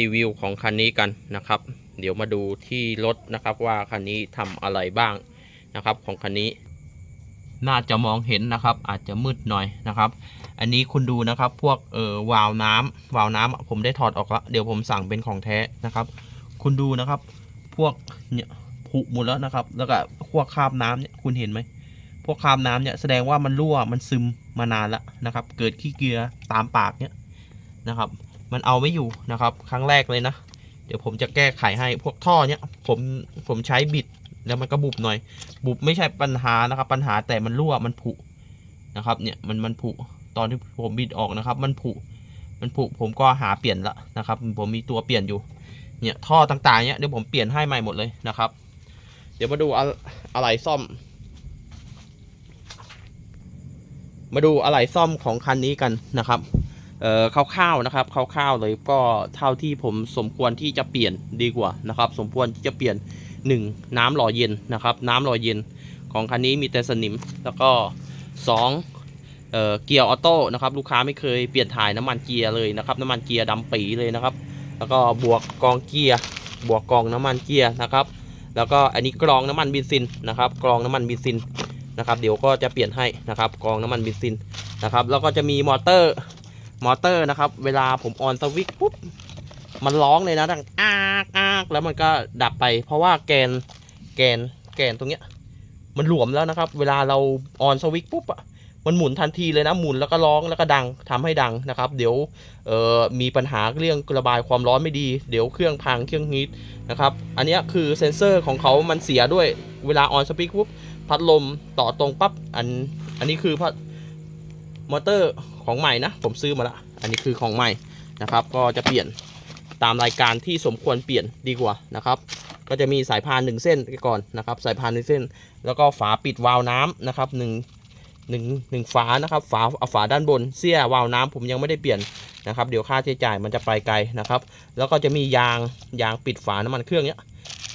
รีวิวของคันนี้กันนะครับ เดี๋ยวมาดูที่รถนะครับว่าคันนี้ทำอะไรบ้างนะครับของคันนี้ น่าจะมองเห็นนะครับ อาจจะมืดหน่อยนะครับ อันนี้คุณดูนะครับพวกเออวาล์วน้ำวาล์วน้ำผมได้ถอดออกแล้วเดี๋ยวผมสั่งเป็นของแท้นะครับ คุณดูนะครับ พวกเนี่ยผุหมดแล้วนะครับ แล้วก็พวกคราบน้ำเนี่ยคุณเห็นไหมพวกคราบน้ำเนี่ยแสดงว่ามันรั่วมันซึมมานานแล้วนะครับ เกิดขี้เกลือตามปากเนี่ยนะครับ มันเอาไม่อยู่นะครับ ครั้งแรกเลยนะ เดี๋ยวผมจะแก้ไขให้พวกท่อเนี่ยผมผมใช้บิดแล้วมันก็บุบหน่อย บุบไม่ใช่ปัญหานะครับ ปัญหาแต่มันรั่วมันผุนะครับ เนี่ยมันมันผุตอนที่ผมบิดออกนะครับ มันผุมันผุผมก็หาเปลี่ยนละนะครับ ผมมีตัวเปลี่ยนอยู่ เนี่ยท่อต่างๆเนี่ยเดี๋ยวผมเปลี่ยนให้ใหม่หมดเลยนะครับ เดี๋ยวมาดูอะไรซ่อม มาดูอะไหล่ซ่อมของคันนี้กันนะครับ เอ่อคร่าวๆนะครับคร่าวๆเลยก็เท่าที่ผมสมควรที่จะเปลี่ยนดีกว่านะครับ สมควรที่จะเปลี่ยน 1 น้ำหล่อเย็นนะครับ น้ำหล่อเย็นของคันนี้มีแต่สนิม แล้วก็ 2เอ่อเกียร์ออโต้นะครับลูกค้าไม่เคยเปลี่ยนถ่ายน้ำมันเกียร์เลยนะครับน้ำมันเกียร์ดำปีเลยนะครับ แล้วก็บวกกองเกียร์บวกกองน้ำมันเกียร์นะครับ แล้วก็อันนี้กรองน้ำมันเบนซินนะครับกรองน้ำมันเบนซินนะครับเดี๋ยวก็จะเปลี่ยนให้นะครับกรองน้ำมันเบนซินนะครับแล้วก็จะมีมอเตอร์ มอเตอร์นะครับ เวลาผมออนสวิตช์ปุ๊บ มันร้องเลยนะดังอากอากแล้วมันก็ดับไป เพราะว่าแกนแกนแกนตรงเนี้ย มันหลวมแล้วนะครับ เวลาเราออนสวิตช์ปุ๊บอะมันหมุนทันทีเลยนะหมุนแล้วก็ร้องแล้วก็ดังทำให้ดังนะครับ เดี๋ยวเอ่อมีปัญหาเรื่องระบายความร้อนไม่ดี เดี๋ยวเครื่องพังเครื่องฮีทนะครับอันนี้คือเซนเซอร์ของเขามันเสียด้วยเวลาออนสวิตช์ปุ๊บพัดลมต่อตรงปั๊บอันอันนี้คือพัด มอเตอร์ของใหม่นะ ผมซื้อมาละ อันนี้คือของใหม่นะครับ ก็จะเปลี่ยนตามรายการที่สมควรเปลี่ยนดีกว่านะครับ ก็จะมีสายพานหนึ่งเส้นก่อนนะครับ สายพานหนึ่งเส้น แล้วก็ฝาปิดวาล์วน้ำนะครับหนึ่งหนึ่งหนึ่งฝานะครับฝาเอาฝาด้านบนเสี้ยวาล์วน้ำผมยังไม่ได้เปลี่ยนนะครับ เดี๋ยวค่าใช้จ่ายมันจะไปไกลนะครับ แล้วก็จะมียางยางปิดฝาน้ำมันเครื่องเนี้ย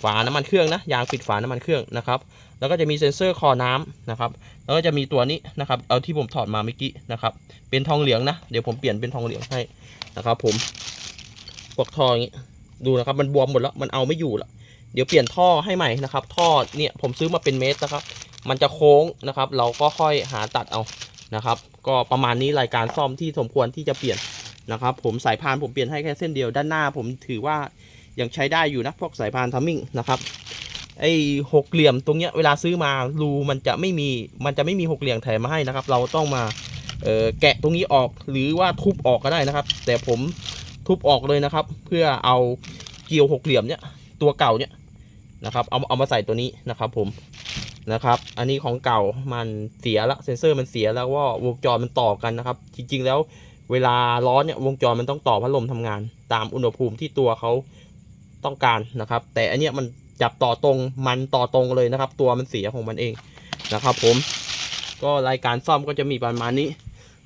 ฝาน้ำมันเครื่องนะยางปิดฝาน้ำมันเครื่องนะครับ แล้วก็จะมีเซ็นเซอร์คอน้ำนะครับ แล้วก็จะมีตัวนี้นะครับ เอาที่ผมถอดมาเมื่อกี้นะครับ เป็นทองเหลืองนะ เดี๋ยวผมเปลี่ยนเป็นทองเหลืองให้นะครับ ผมพวกท่ออย่างนี้ ดูนะครับ มันบวมหมดแล้ว มันเอาไม่อยู่แล้วเดี๋ยวเปลี่ยนท่อให้ใหม่นะครับ ท่อเนี่ยผมซื้อมาเป็นเมตรนะครับ มันจะโค้งนะครับ เราก็ค่อยหาตัดเอานะครับ ก็ประมาณนี้รายการซ่อมที่สมควรที่จะเปลี่ยนนะครับ ผมสายพานผมเปลี่ยนให้แค่เส้นเดียวด้านหน้า ผมถือว่ายังใช้ได้อยู่นะพวกสายพานทัมมิ่งนะครับ ไอ้หกเหลี่ยมตรงเนี้ยเวลาซื้อมารูมันจะไม่มีมันจะไม่มีหกเหลี่ยมแถมมาให้นะครับ เราต้องมาเออแกะตรงนี้ออกหรือว่าทุบออกก็ได้นะครับ แต่ผมทุบออกเลยนะครับ เพื่อเอาเกลียวหกเหลี่ยมเนี้ยตัวเก่าเนี้ยนะครับเอาเอามาใส่ตัวนี้นะครับ ผมนะครับ อันนี้ของเก่ามันเสียละเซนเซอร์มันเสียแล้วว่าวงจรมันต่อกันนะครับ จริง ๆ แล้วเวลาร้อนเนี่ยวงจรมันต้องต่อพัดลมทำงาน ตามอุณหภูมิที่ตัวเขาต้องการนะครับ แต่อันเนี้ยมัน จับต่อตรงมันต่อตรงเลยนะครับ ตัวมันเสียของมันเองนะครับ ผม ก็รายการซ่อมก็จะมีประมาณนี้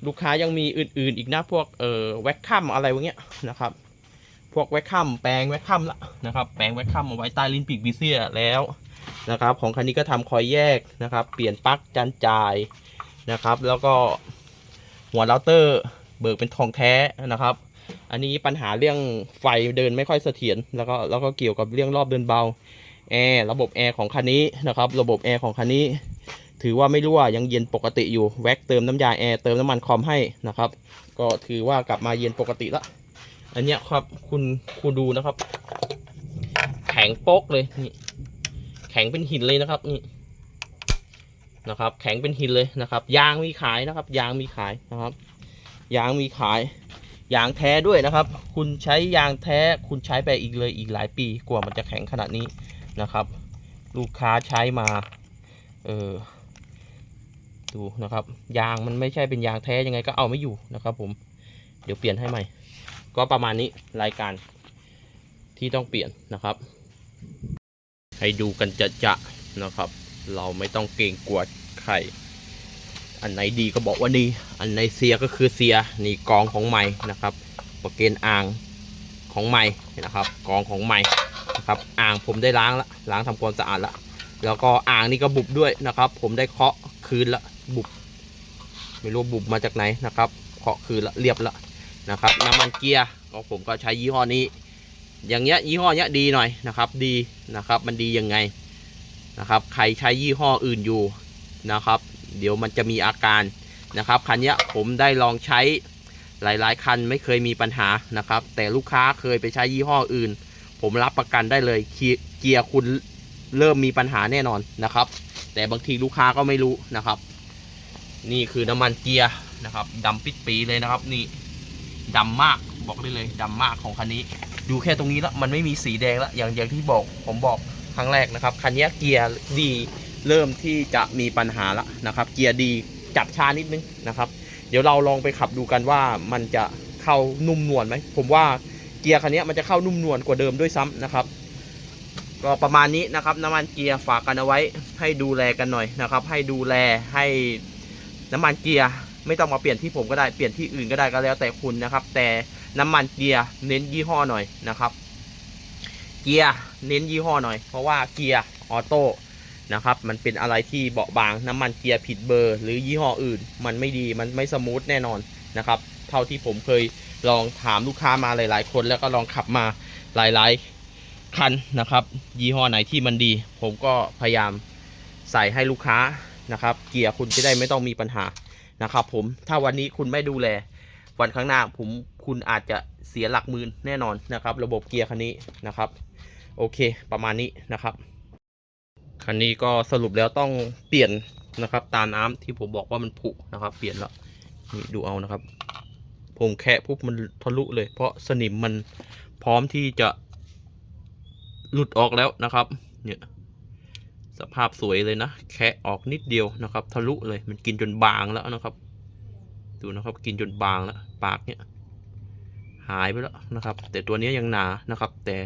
ลูกค้ายังมีอื่น ๆ อีกนะพวกเอ่อแว็กคัมอะไรวะเงี้ยนะครับ พวกแว็กคัมแปลงแว็กคัมละนะครับแปลงแว็กคัมเอาไว้ใต้ลิ้นปีกบีเซียแล้วนะครับ ของคันนี้ก็ทำคอยแยกนะครับ เปลี่ยนปลั๊กจานจ่ายนะครับ แล้วก็หัวเราเตอร์เบิกเป็นทองแท้นะครับอันนี้ปัญหาเรื่องไฟเดินไม่ค่อยเสถียรแล้วก็แล้วก็เกี่ยวกับเรื่องรอบเดินเบา แอร์ระบบแอร์ของคันนี้นะครับ ระบบแอร์ของคันนี้ ถือว่าไม่รั่วยังเย็นปกติอยู่แว็กเติมน้ำยาแอร์เติมน้ำมันคอมให้นะครับ ก็ถือว่ากลับมาเย็นปกติละอันเนี้ยครับคุณคุณดูนะครับ แข็งโป๊กเลยนี่แข็งเป็นหินเลยนะครับนี่นะครับ แข็งเป็นหินเลยนะครับ ยางมีขายนะครับ ยางมีขายนะครับ ยางมีขายยางแท้ด้วยนะครับ คุณใช้ยางแท้ คุณใช้ไปอีกเลยอีกหลายปี กว่ามันจะแข็งขนาดนี้ นะครับ ลูกค้าใช้มา เออดูนะครับ ยางมันไม่ใช่เป็นยางแท้ยังไงก็เอาไม่อยู่นะครับผมเดี๋ยวเปลี่ยนให้ใหม่ ก็ประมาณนี้รายการที่ต้องเปลี่ยนนะครับ ให้ดูกันจะจะๆนะครับ เราไม่ต้องเกรงกลัวใครอันไหนดีก็บอกว่าดี อันไหนเสียก็คือเสียนี่กองของใหม่นะครับประเกณฑ์อ่างของใหม่นะครับ กองของใหม่ นะครับอ่างผมได้ล้างละล้างทำความสะอาดละแล้วก็อ่างนี่ก็บุบด้วยนะครับ ผมได้เคาะคืนละบุบไม่รู้บุบมาจากไหนนะครับเคาะคืนละเรียบละนะครับน้ำมันเกียร์ก็ผมก็ใช้ยี่ห้อนี้ อย่างเงี้ยยี่ห้อเนี้ยดีหน่อยนะครับ ดีนะครับ มันดียังไงนะครับ ใครใช้ยี่ห้ออื่นอยู่นะครับ เดี๋ยวมันจะมีอาการนะครับคันเนี้ยผมได้ลองใช้หลาย ๆ คันไม่เคยมีปัญหานะครับ แต่ลูกค้าเคยไปใช้ยี่ห้ออื่น ผมรับประกันได้เลยเกียร์คุณเริ่มมีปัญหาแน่นอนนะครับ แต่บางทีลูกค้าก็ไม่รู้นะครับ นี่คือน้ำมันเกียร์นะครับดำปิดปีเลยนะครับ นี่ดำมากบอกได้เลยดำมากของคันนี้ ดูแค่ตรงนี้แล้วมันไม่มีสีแดงแล้วอย่างอย่างที่บอกผมบอกครั้งแรกนะครับคันนี้เกียร์ดีเริ่มที่จะมีปัญหาแล้วนะครับ เกียร์ดีจับช้านิดนึงนะครับ เดี๋ยวเราลองไปขับดูกันว่ามันจะเข้านุ่มนวลไหมผมว่า เกียร์คันนี้มันจะเข้านุ่มนวลกว่าเดิมด้วยซ้ำนะครับ ก็ประมาณนี้นะครับ น้ำมันเกียร์ฝากกันเอาไว้ ให้ดูแลกันหน่อยนะครับ ให้ดูแลให้น้ำมันเกียร์ไม่ต้องมาเปลี่ยนที่ผมก็ได้เปลี่ยนที่อื่นก็ได้ก็แล้วแต่คุณนะครับ แต่น้ำมันเกียร์เน้นยี่ห้อหน่อยนะครับ เกียร์เน้นยี่ห้อหน่อย เพราะว่าเกียร์ออโต้นะครับมันเป็นอะไรที่เบาบางน้ำมันเกียร์ผิดเบอร์ หรือยี่ห้ออื่น มันไม่ดีมันไม่สมูทแน่นอนนะครับ เท่าที่ผมเคย ลองถามลูกค้ามาหลาย ๆ คนแล้วก็ลองขับมาหลาย ๆ คันนะครับ ยี่ห้อไหนที่มันดี ผมก็พยายามใส่ให้ลูกค้านะครับ เกียร์คุณจะได้ไม่ต้องมีปัญหานะครับผมถ้าวันนี้คุณไม่ดูแล วันข้างหน้าผมคุณอาจจะเสียหลักหมื่นแน่นอนนะครับ ระบบเกียร์คันนี้นะครับ โอเคประมาณนี้นะครับคันนี้ก็สรุปแล้วต้องเปลี่ยนนะครับ ตาน้ำที่ผมบอกว่ามันผุนะครับ เปลี่ยนแล้วนี่ดูเอานะครับ ผมแคะปุ๊บมันทะลุเลย เพราะสนิมมันพร้อมที่จะหลุดออกแล้วนะครับ เนี่ยสภาพสวยเลยนะ แคะออกนิดเดียวนะครับ ทะลุเลยมันกินจนบางแล้วนะครับ ดูนะครับกินจนบางแล้วปากเนี่ยหายไปแล้วนะครับ แต่ตัวนี้ยังหนานะครับ แต่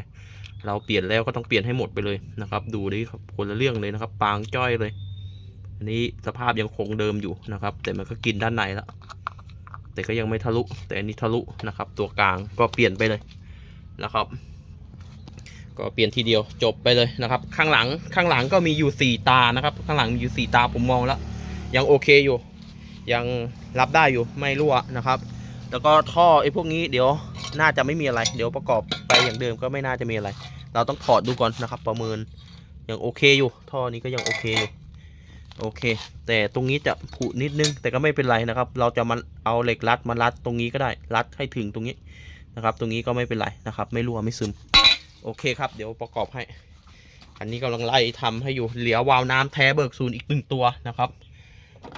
เราเปลี่ยนแล้วก็ต้องเปลี่ยนให้หมดไปเลยนะครับ ดูดิครับคนละเรื่องเลยนะครับ ปางจ้อยเลย อันนี้สภาพยังคงเดิมอยู่นะครับ แต่มันก็กินด้านในแล้ว แต่ก็ยังไม่ทะลุ แต่อันนี้ทะลุนะครับ ตัวกลางก็เปลี่ยนไปเลยนะครับ ก็เปลี่ยนทีเดียวจบไปเลยนะครับ ข้างหลังข้างหลังก็มีอยู่สี่ตานะครับ ข้างหลังมีอยู่สี่ตาผมมองแล้ว ยังโอเคอยู่ ยังรับได้อยู่ไม่รั่วนะครับแล้วก็ท่อไอ้พวกนี้เดี๋ยวน่าจะไม่มีอะไร เดี๋ยวประกอบไปอย่างเดิมก็ไม่น่าจะมีอะไร เราต้องถอดดูก่อนนะครับ ประเมินยังโอเคอยู่ ท่อนี้ก็ยังโอเคอยู่ โอเค แต่ตรงนี้จะผุนิดนึง แต่ก็ไม่เป็นไรนะครับ เราจะมาเอาเหล็กรัดมารัดตรงนี้ก็ได้ รัดให้ถึงตรงนี้นะครับ ตรงนี้ก็ไม่เป็นไรนะครับ ไม่รั่วไม่ซึม โอเคครับ เดี๋ยวประกอบให้ อันนี้กำลังไล่ทำให้อยู่ เหลียววาล์วน้ำแท้เบิกศูนอีกหนึ่งตัวนะครับ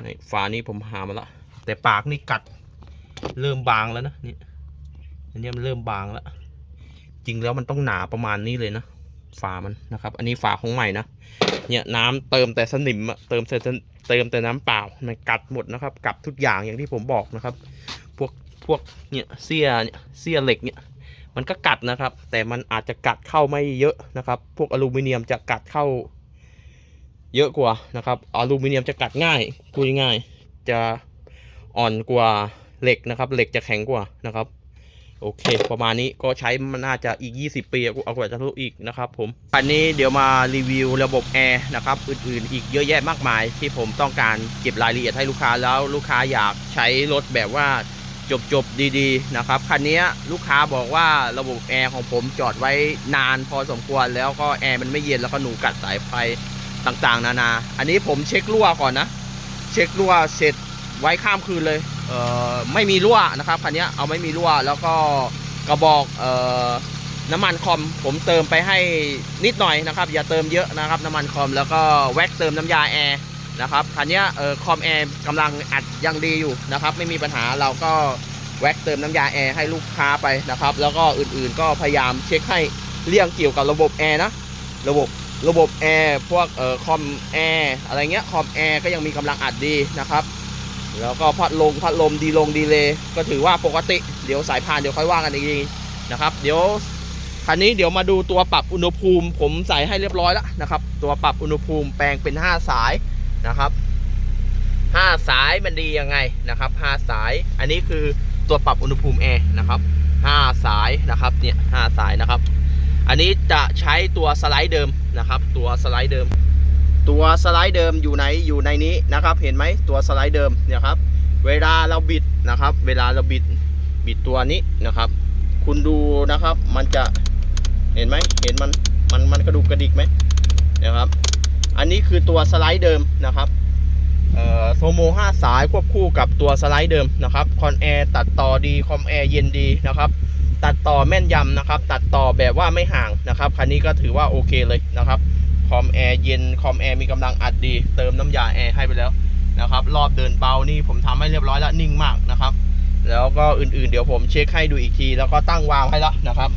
นี่ฝานี้ผมหามาแล้วแต่ปากนี่กัดเริ่มบางแล้วนะนี่ อันนี้มันเริ่มบางแล้ว จริงแล้วมันต้องหนาประมาณนี้เลยนะ ฝามันนะครับ อันนี้ฝาของใหม่นะ เนี่ยน้ำเติมแต่สนิมเติมแต่เติมแต่น้ำเปล่า มันกัดหมดนะครับ กัดทุกอย่างอย่างที่ผมบอกนะครับ พวกพวกเนี่ยเสี้ยเนี่ยเสี้ยเหล็กเนี่ยมันก็กัดนะครับ แต่มันอาจจะกัดเข้าไม่เยอะนะครับ พวกอลูมิเนียมจะกัดเข้า เยอะกว่านะครับ อลูมิเนียมจะกัดง่ายพูดง่ายจะอ่อนกว่าเหล็กนะครับ เหล็กจะแข็งกว่านะครับ โอเค ประมาณนี้ก็ใช้มันน่าจะอีก 20 ปีเอากว่าจะทะลุอีกนะครับผมอันนี้เดี๋ยวมารีวิวระบบแอร์นะครับอื่นๆ อีกเยอะแยะมากมาย ที่ผมต้องการเก็บรายละเอียดให้ลูกค้าแล้วลูกค้าอยากใช้รถแบบว่าจบจบๆดีๆนะครับคันนี้ลูกค้าบอกว่าระบบแอร์ของผมจอดไว้นานพอสมควรแล้วก็แอร์มันไม่เย็นแล้วก็หนูกัดสายไฟต่างๆ นานา อันนี้ผมเช็ครั่วก่อนนะ เช็ครั่วเสร็จไว้ข้ามคืนเลย ไม่มีรั่วนะครับคันนี้เอาไม่มีรั่วแล้วก็กระบอกออน้ำมันคอมผมเติมไปให้นิดหน่อยนะครับ อย่าเติมเยอะนะครับ น้ำมันคอมแล้วก็แว็กเติมน้ำยาแอร์นะครับคันนี้เออคอมแอร์กำลังอัดยังดีอยู่นะครับ ไม่มีปัญหาเราก็แว็กเติมน้ำยาแอร์ให้ลูกค้าไปนะครับ แล้วก็อื่นๆก็พยายามเช็คให้เรื่องเกี่ยวกับระบบแอร์นะระบบระบบแอร์พวกเออคอมแอร์อะไรเงี้ยคอมแอร์ก็ยังมีกำลังอัดดีนะครับ แล้วก็พัดลมพัดลมดีลงดีเลยก็ถือว่าปกติ เดี๋ยวสายพานเดี๋ยวค่อยว่ากันอีกทีนะครับ เดี๋ยวคันนี้เดี๋ยวมาดูตัวปรับอุณหภูมิ ผมใส่ให้เรียบร้อยแล้วนะครับ ตัวปรับอุณหภูมิแปลงเป็น 5 สายนะครับห้าสายมันดียังไงนะครับห้าสายอันนี้คือตัวปรับอุณหภูมิแอร์นะครับห้าสายนะครับเนี่ยห้าสายนะครับ อันนี้จะใช้ตัวสไลด์เดิมนะครับ ตัวสไลด์เดิม ตัวสไลด์เดิมอยู่ไหนอยู่ในนี้นะครับ เห็นไหมตัวสไลด์เดิมเนี่ยครับ เวลาเราบิดนะครับ เวลาเราบิดบิดตัวนี้นะครับ คุณดูนะครับ มันจะเห็นไหมเห็นมันมันมันกระดุกกระดิกไหมนะครับ อันนี้คือตัวสไลด์เดิมนะครับโซโม5สายควบคู่กับตัวสไลด์เดิมนะครับคอนแอร์ตัดต่อดีคอมแอร์เย็นดีนะครับตัดต่อแม่นยำนะครับ ตัดต่อแบบว่าไม่ห่างนะครับ คันนี้ก็ถือว่าโอเคเลยนะครับ คอมแอร์เย็นคอมแอร์มีกำลังอัดดี เติมน้ำยาแอร์ให้ไปแล้วนะครับ รอบเดินเบานี่ผมทำให้เรียบร้อยแล้วนิ่งมากนะครับ แล้วก็อื่นๆ เดี๋ยวผมเช็คให้ดูอีกที แล้วก็ตั้งวาล์วให้แล้วนะครับ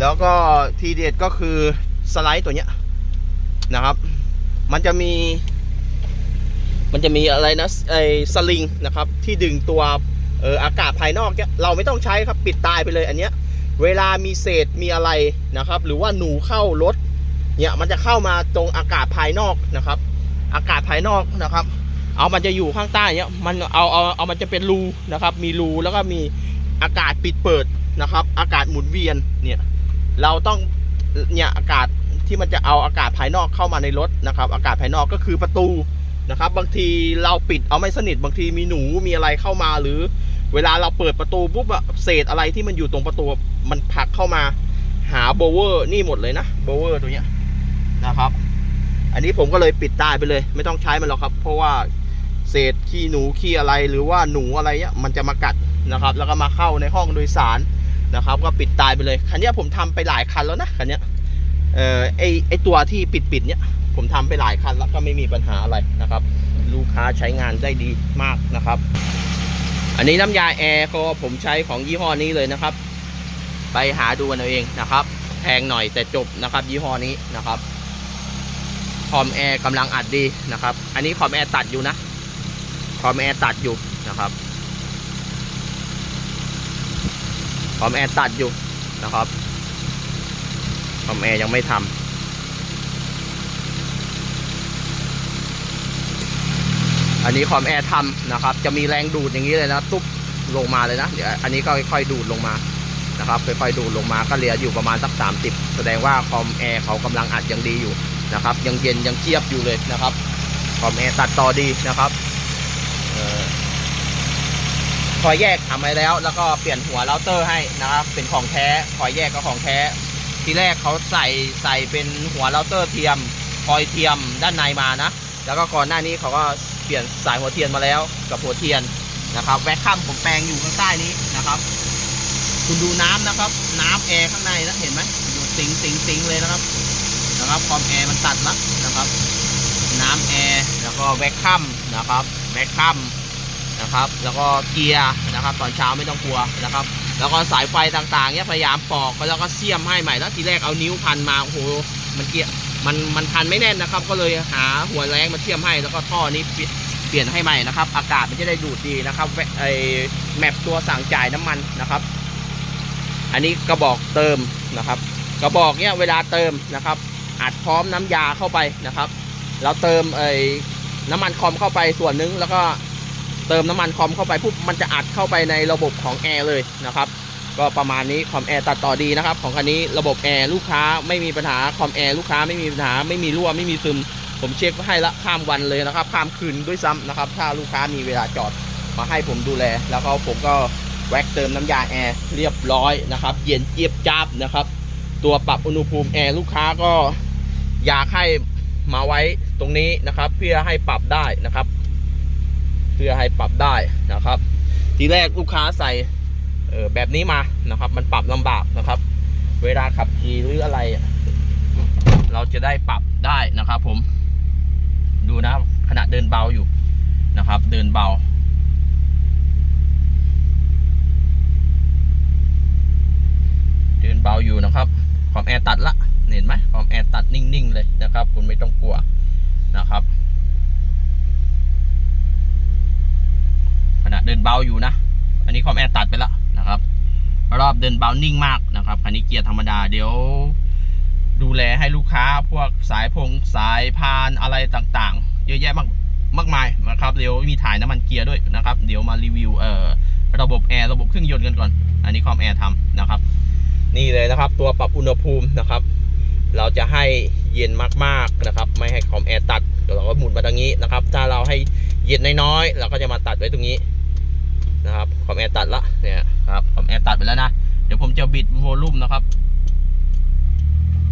แล้วก็ทีเด็ดก็คือสไลด์ตัวเนี้ยนะครับ มันจะมี มันจะมีอะไรนะไอ้สลิงนะครับ ที่ดึงตัวเอออากาศภายนอกเนี่ยเราไม่ต้องใช้ครับปิดตายไปเลยอันเนี้ยเวลามีเศษมีอะไรนะครับ หรือว่าหนูเข้ารถ เนี่ยมันจะเข้ามาตรงอากาศภายนอกนะครับ อากาศภายนอกนะครับ เอามันจะอยู่ข้างใต้เนี่ยมันเอาเอาเอามันจะเป็นรูนะครับ มีรูแล้วก็มีอากาศปิดเปิดนะครับ อากาศหมุนเวียนเนี่ยเราต้องเนี่ยอากาศที่มันจะเอาอากาศภายนอกเข้ามาในรถนะครับ อากาศภายนอกก็คือประตูนะครับ บางทีเราปิดเอาไม่สนิทบางทีมีหนูมีอะไรเข้ามาหรือเวลาเราเปิดประตูปุ๊บอะเศษอะไรที่มันอยู่ตรงประตูมันผลักเข้ามาหาโบเวอร์นี่หมดเลยนะโบเวอร์ตัวเนี้ย นะครับ อันนี้ผมก็เลยปิดตายไปเลย ไม่ต้องใช้มันหรอกครับ เพราะว่าเศษขี้หนูขี้อะไรหรือว่าหนูอะไรเนี้ยมันจะมากัดนะครับ แล้วก็มาเข้าในห้องโดยสารนะครับ ก็ปิดตายไปเลยคันนี้ผมทำไปหลายคันแล้วนะคันนี้เออไอไอตัวที่ปิดปิดเนี้ยผมทำไปหลายคันแล้วก็ไม่มีปัญหาอะไรนะครับ ลูกค้าใช้งานได้ดีมากนะครับ อันนี้น้ำยาแอร์ก็ผมใช้ของยี่ห้อนี้เลยนะครับ ไปหาดูกันเอาเองนะครับ แพงหน่อยแต่จบนะครับ ยี่ห้อนี้นะครับ อมแอร์กำลังอัดดีนะครับ อันนี้คอมแอร์ตัดอยู่นะคอมแอร์ตัดอยู่นะครับคอมแอร์ตัดอยู่นะครับคอมแอร์ยังไม่ทำอันนี้คอมแอร์ทำนะครับ จะมีแรงดูดอย่างนี้เลยนะ ตุ๊บลงมาเลยนะ เดี๋ยวอันนี้ก็ค่อยๆดูดลงมานะครับ ค่อยๆดูดลงมาก็เหลืออยู่ประมาณสัก 30 แสดงว่าคอมแอร์เขากำลังอัดยังดีอยู่ นะครับ ยังเย็นยังเทียบอยู่เลยนะครับคอมแอร์ตัดต่อดีนะครับออคอยแยกทำไปแล้ว แล้วก็เปลี่ยนหัวเราเตอร์ให้นะครับ เป็นของแท้คอยแยกก็ของแท้ ทีแรกเขาใส่ใส่เป็นหัวเราเตอร์เทียม คอยเทียมด้านในมานะ แล้วก็ก่อนหน้านี้เขาก็เปลี่ยนสายหัวเทียนมาแล้วกับหัวเทียนนะครับ แวคคัมผมแปลงอยู่ข้างใต้นี้นะครับ คุณดูน้ำนะครับ น้ำแอร์ข้างในนะเห็นไหมอยู่สิงสิงสิงเลยนะครับ นะครับคอมแอร์มันตัดละนะครับ น้ำแอร์แล้วก็แวคคัมนะครับแวคคัมนะครับ แล้วก็เกียร์นะครับ ตอนเช้าไม่ต้องกลัวนะครับ แล้วก็สายไฟต่างๆเนี่ยพยายามปอกแล้วก็เสียมให้ใหม่แล้วทีแรกเอานิ้วพันมาโอ้โหมันเกียร์มันมันพันไม่แน่นนะครับ ก็เลยหาหัวแรงมาเทียมให้แล้วก็ท่อนี้เปลี่ยนเปลี่ยนให้ใหม่นะครับ อากาศมันจะได้ดูดดีนะครับไอแมปตัวสั่งจ่ายน้ำมันนะครับ อันนี้กระบอกเติมนะครับ กระบอกเนี่ยเวลาเติมนะครับ อัดพร้อมน้ำยาเข้าไปนะครับ เราเติมไอ้น้ำมันคอมเข้าไปส่วนหนึง แล้วก็เติมน้ำมันคอมเข้าไปปุ๊บมันจะอัดเข้าไปในระบบของแอร์เลยนะครับ ก็ประมาณนี้คอมแอร์ตัดต่อดีนะครับ ของคันนี้ระบบแอร์ลูกค้าไม่มีปัญหาคอมแอร์ลูกค้าไม่มีปัญหาไม่มีรั่วไม่มีซึม ผมเช็คให้ละข้ามวันเลยนะครับ ข้ามคืนด้วยซ้ำนะครับ ถ้าลูกค้ามีเวลาจอดมาให้ผมดูแล แล้วก็ผมก็แว็กเติมน้ำยาแอร์เรียบร้อยนะครับ เย็นเจี๊ยบจ้าบนะครับ ตัวปรับอุณหภูมิแอร์ลูกค้าก็ ยากให้มาไว้ตรงนี้นะครับ เพื่อให้ปรับได้นะครับ เพื่อให้ปรับได้นะครับ ทีแรกลูกค้าใส่เออแบบนี้มานะครับ มันปรับลำบากนะครับ เวลาขับขี่หรืออะไร เราจะได้ปรับได้นะครับ ผม ดูนะขณะเดินเบาอยู่นะครับ เดินเบาเดินเบาอยู่นะครับ ความแอร์ตัดละ เห็นไหมความแอร์ตัดนิ่ง ๆ เลยนะครับ คุณไม่ต้องกลัวนะครับขณะเดินเบาอยู่นะ อันนี้ความแอร์ตัดไปแล้วนะครับ รอบเดินเบานิ่งมากนะครับคันนี้เกียร์ธรรมดาเดี๋ยว ดูแลให้ลูกค้าพวกสายพงสายพานอะไรต่างๆ เยอะแยะมากมากมายนะครับเดี๋ยวมีถ่ายน้ำมันเกียร์ด้วยนะครับ เดี๋ยวมารีวิวเอ่อระบบแอร์ระบบเครื่องยนต์กันก่อน อันนี้ความแอร์ทำนะครับ นี่เลยนะครับ ตัวปรับอุณหภูมินะครับ เราจะให้เย็นมากๆนะครับ ไม่ให้คอมแอร์ตัดเดี๋ยวเราก็หมุนมาทางนี้นะครับ ถ้าเราให้เย็นน้อยๆเราก็จะมาตัดไว้ตรงนี้นะครับคอมแอร์ตัดละเนี่ยครับคอมแอร์ตัดไปแล้วนะ เดี๋ยวผมจะบิดโวลูมนะครับ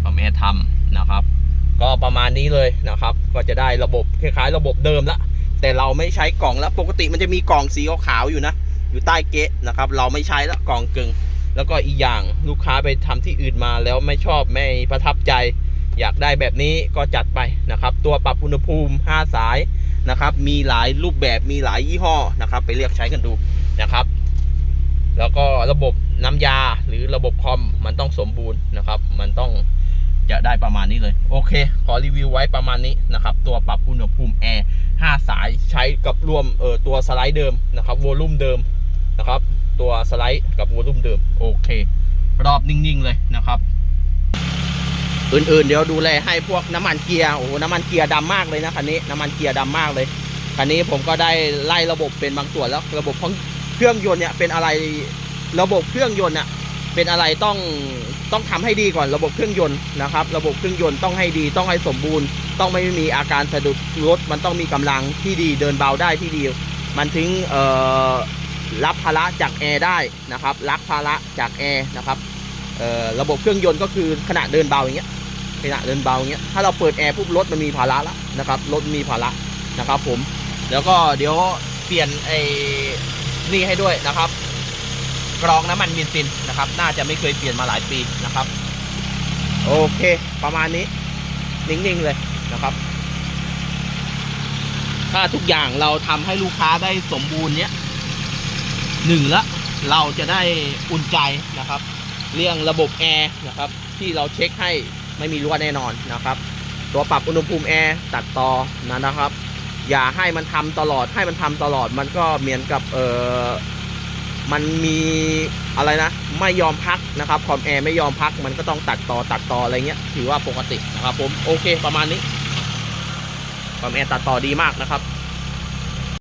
คอมแอร์ทำนะครับ ก็ประมาณนี้เลยนะครับ ก็จะได้ระบบคล้ายๆ ระบบเดิมละแต่เราไม่ใช้กล่องแล้วปกติมันจะมีกล่องสีขาวๆอยู่นะ อยู่ใต้เกะนะครับ เราไม่ใช้แล้วกล่องกึ่ง แล้วก็อีกอย่างลูกค้าไปทำที่อื่นมาแล้วไม่ชอบไม่ประทับใจ อยากได้แบบนี้ก็จัดไปนะครับ ตัวปรับอุณหภูมิ 5 สายนะครับ มีหลายรูปแบบมีหลายยี่ห้อนะครับ ไปเรียกใช้กันดูนะครับ แล้วก็ระบบน้ำยาหรือระบบคอมมันต้องสมบูรณ์นะครับ มันต้องจะได้ประมาณนี้เลย โอเค ขอรีวิวไว้ประมาณนี้นะครับ ตัวปรับอุณหภูมิแอร์5สายใช้กับรวมเออตัวสไลด์เดิมนะครับวอลลุ่มเดิมนะครับ ตัวสไลด์กับวอลลุ่มเดิมโอเค รอบนิ่งๆเลยนะครับ อื่นๆ เดี๋ยวดูแลให้พวกน้ำมันเกียร์โอ้โหน้ำมันเกียร์ดำมากเลยนะคันนี้น้ำมันเกียร์ดำมากเลยคันนี้ผมก็ได้ไล่ระบบเป็นบางส่วนแล้ว ระบบเครื่องยนต์เนี่ยเป็นอะไรระบบเครื่องยนต์เนี่ยเป็นอะไรต้องต้องทำให้ดีก่อนระบบเครื่องยนต์นะครับ ระบบเครื่องยนต์ต้องให้ดีต้องให้สมบูรณ์ ต้องไม่มีอาการสะดุดรถมันต้องมีกำลังที่ดีเดินเบาได้ที่ดี มันถึงเอ่อ รับภาระจากแอร์ได้นะครับรับภาระจากแอร์นะครับระบบเครื่องยนต์ก็คือขณะเดินเบาอย่างเงี้ยขณะเดินเบาอย่างเงี้ยถ้าเราเปิดแอร์ปุ๊บรถมันมีภาระแล้วนะครับรถมีภาระนะครับ ผม แล้วก็เดี๋ยวเปลี่ยนไอ้นี่ให้ด้วยนะครับ กรองน้ำมันเบนซินนะครับ น่าจะไม่เคยเปลี่ยนมาหลายปีนะครับ โอเค ประมาณนี้นิ่งๆเลยนะครับ ถ้าทุกอย่างเราทำให้ลูกค้าได้สมบูรณ์เนี้ย หนึ่งละเราจะได้อุ่นใจนะครับ เรื่องระบบแอร์นะครับที่เราเช็คให้ไม่มีรั่วแน่นอนนะครับ ตัวปรับอุณหภูมิแอร์ตัดต่อนะนะครับ อย่าให้มันทำตลอดให้มันทำตลอดมันก็เหมือนกับเออมันมีอะไรนะ ไม่ยอมพักนะครับคอมแอร์ไม่ยอมพักมันก็ต้องตัดต่อตัดต่ออะไรเงี้ยถือว่าปกตินะครับผมโอเคประมาณนี้คอมแอร์ตัดต่อดีมากนะครับ